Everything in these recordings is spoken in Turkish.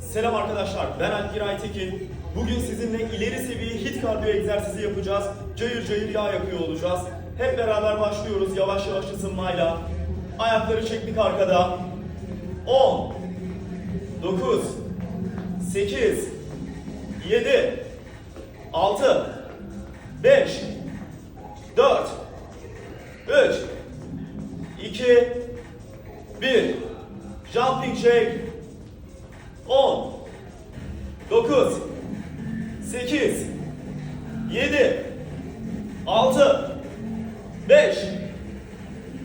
Selam arkadaşlar, ben Alp Aytekin. Bugün sizinle ileri seviye hit kardiyo egzersizi yapacağız. Cayır cayır yağ yakıyor olacağız. Hep beraber başlıyoruz yavaş yavaş ısınmayla. Ayakları çektik arkada. 10 9 8 7 6 5 Shake 10 9 8 7 6 5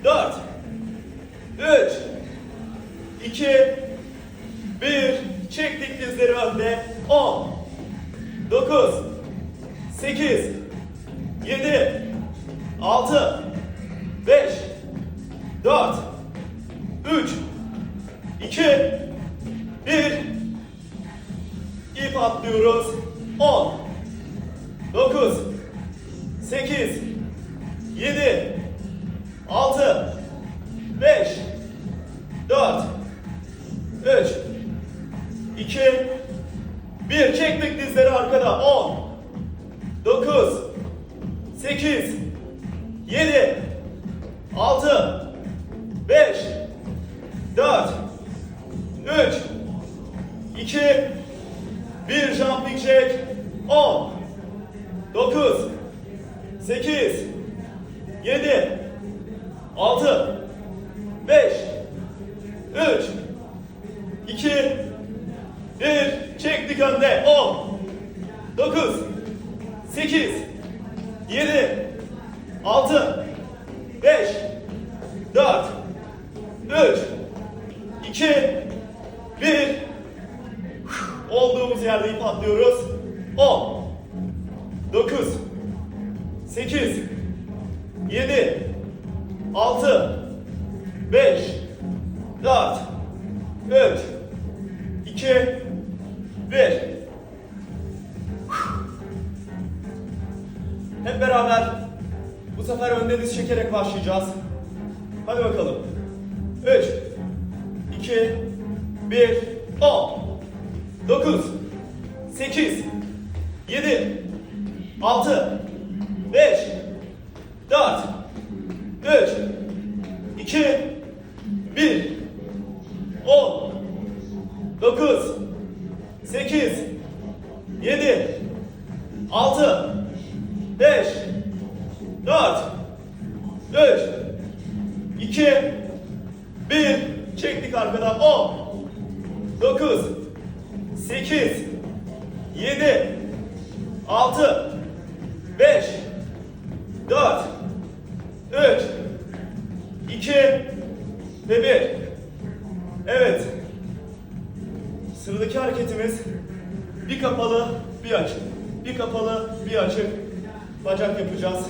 4 3 2 1 Çektik dizleri önde. 10 9 8 7 6 5 4 3 2 1 İp atlıyoruz. 10 1 jumping jack 10 9 8 7 6 5 3 2 1 çektik önde 10 9 8 7 6 5 4 3 2 1 Olduğumuz yerde ip atlıyoruz. 10 9 8 7 6 5 4 3 2 1 Hep beraber bu sefer önde diz çekerek başlayacağız. Hadi bakalım. 3 2 1 10 9 8 7 6 5 4 3 2 1 10 9 8 7 6 5 4 3 2 1 Çektik arkadan 10 9 8 7 6 5 4 3 2 ve 1 Evet. Sıradaki hareketimiz bir kapalı, bir açık. Bir kapalı, bir açık. Bacak yapacağız.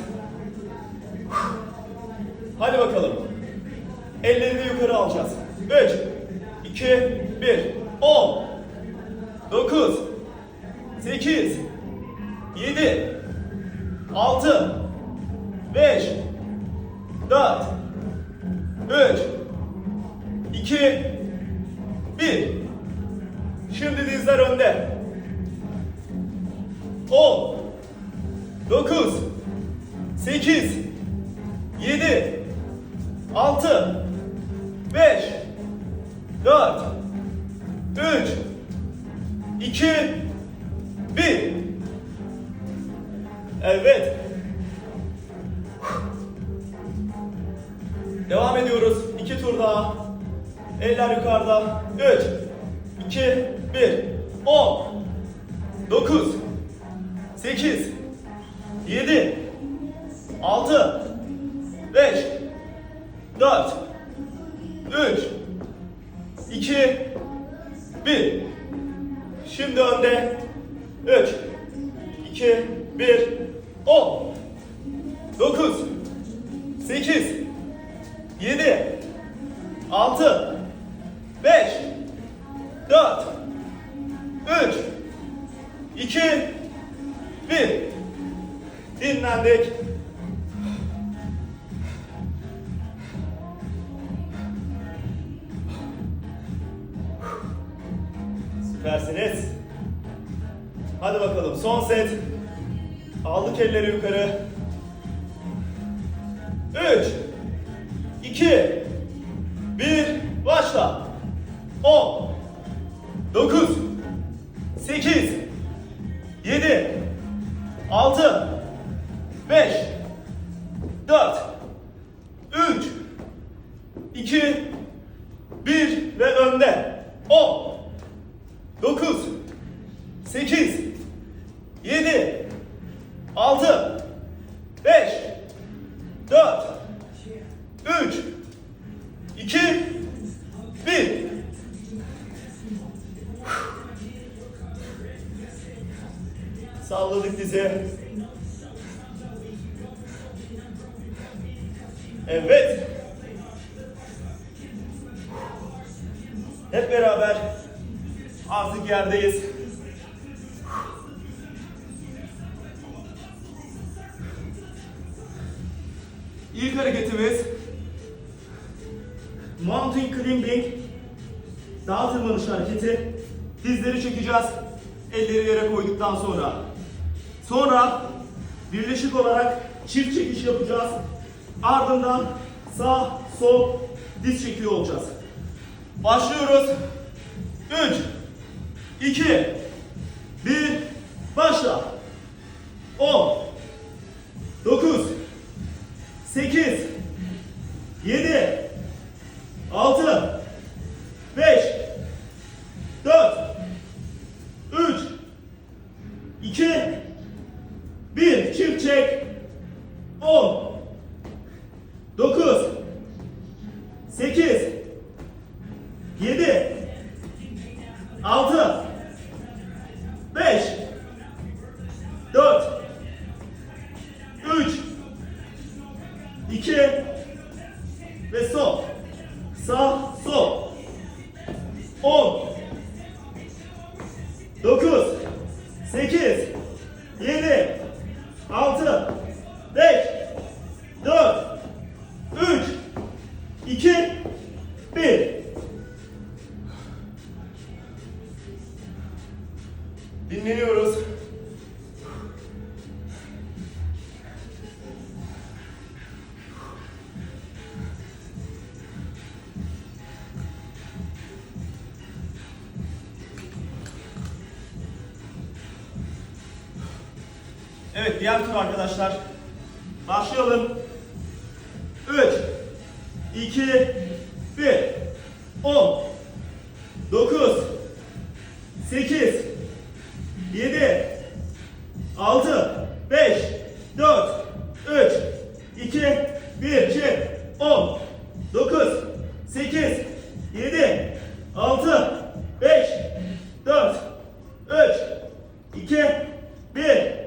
Hadi bakalım. Ellerini yukarı alacağız. 3 2 1 10 9 8 7 6 5 4 3 2 1 Şimdi dizler önde. 10 9 8 7 6 5 4 3 2 1 Evet. Devam ediyoruz. İki tur daha. Eller yukarıda. 3 2 1 10 9 8 7 6 5 4 3 2 1 Şimdi önde. 3 2 1 10 9 8 7 6 5 4 3 2 1 Dinlendik. Süpersiniz. Hadi bakalım son set. Aldık elleri yukarı. 3 2 1 Başla. 10 9 8 7 6 5 4 3 2 1 ve önde. 10 9 8 7 6 5 4 3 2 1 Salladık dizi. Evet. Hep beraber artık yerdeyiz. İlk hareketimiz Mountain Climbing Dağ tırmanış hareketi. Dizleri çekeceğiz. Elleri yere koyduktan sonra. Sonra birleşik olarak çift çekiş yapacağız. Ardından sağ, sol, diz çekiyor olacağız. Başlıyoruz. 3, 2, 1, başla. 10, 9, 8, 7, 6, 5, 4, 3, 2, 1. Çift çek. Ve sol. Sağ, sol. 10, 9, 8, 7, 6, 5, 4, 3, 2, 1. Dinleniyoruz. Diğer tur arkadaşlar. Başlayalım. 3 2 1 10 9 8 7 6 5 4 3 2 1 çek 10 9 8 7 6 5 4 3 2 1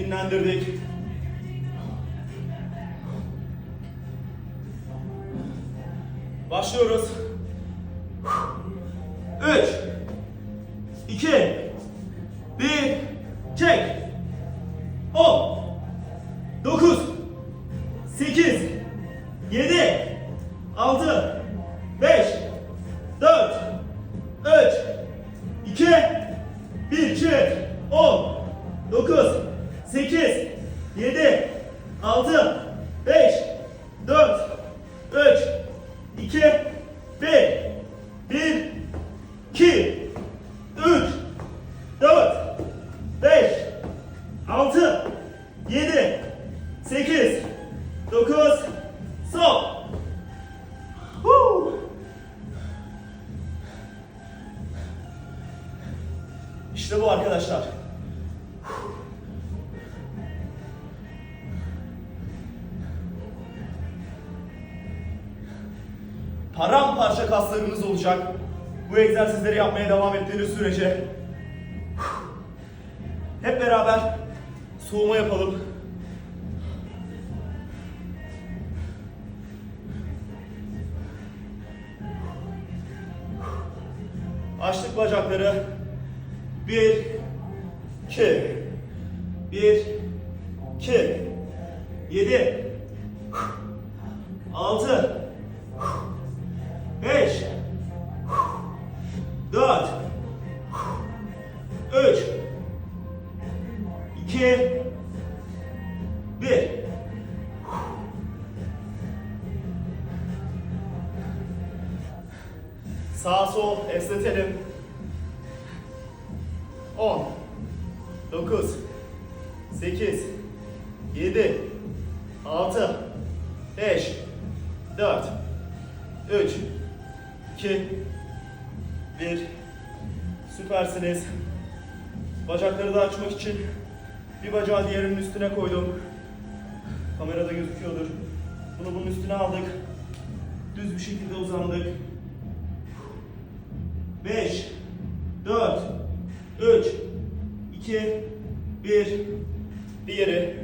Dinlendirdik. Başlıyoruz. 3 2 1 Çek. 10 9 8 7 6 Paramparça kaslarınız olacak. Bu egzersizleri yapmaya devam ettiğiniz sürece Hep beraber soğuma yapalım. Açtık bacakları. Bir, iki, bir, iki, yedi, altı, beş, dört, üç, iki, bir. Sağ sol esnetelim. 10 9 8 7 Süpersiniz. Bacakları da açmak için bir bacağı diğerinin üstüne koydum. Kamerada gözüküyordur. Bunu bunun üstüne aldık. Düz bir şekilde uzandık. 5 4 3 2 1 Diğeri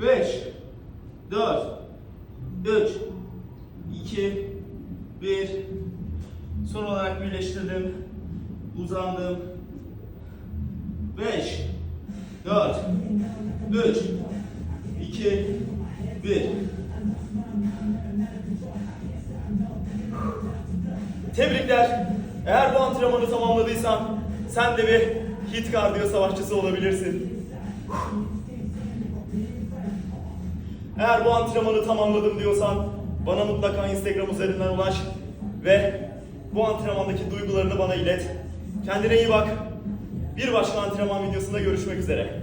5 4 3 2 1 Son olarak birleştirdim. Uzandım. 5 4 3 2 1 Tebrikler. Eğer bu antrenmanı tamamladıysan sen de bir hit kardiyo savaşçısı olabilirsin. Eğer bu antrenmanı tamamladım diyorsan bana mutlaka Instagram üzerinden ulaş ve bu antrenmandaki duygularını bana ilet. Kendine iyi bak. Bir başka antrenman videosunda görüşmek üzere.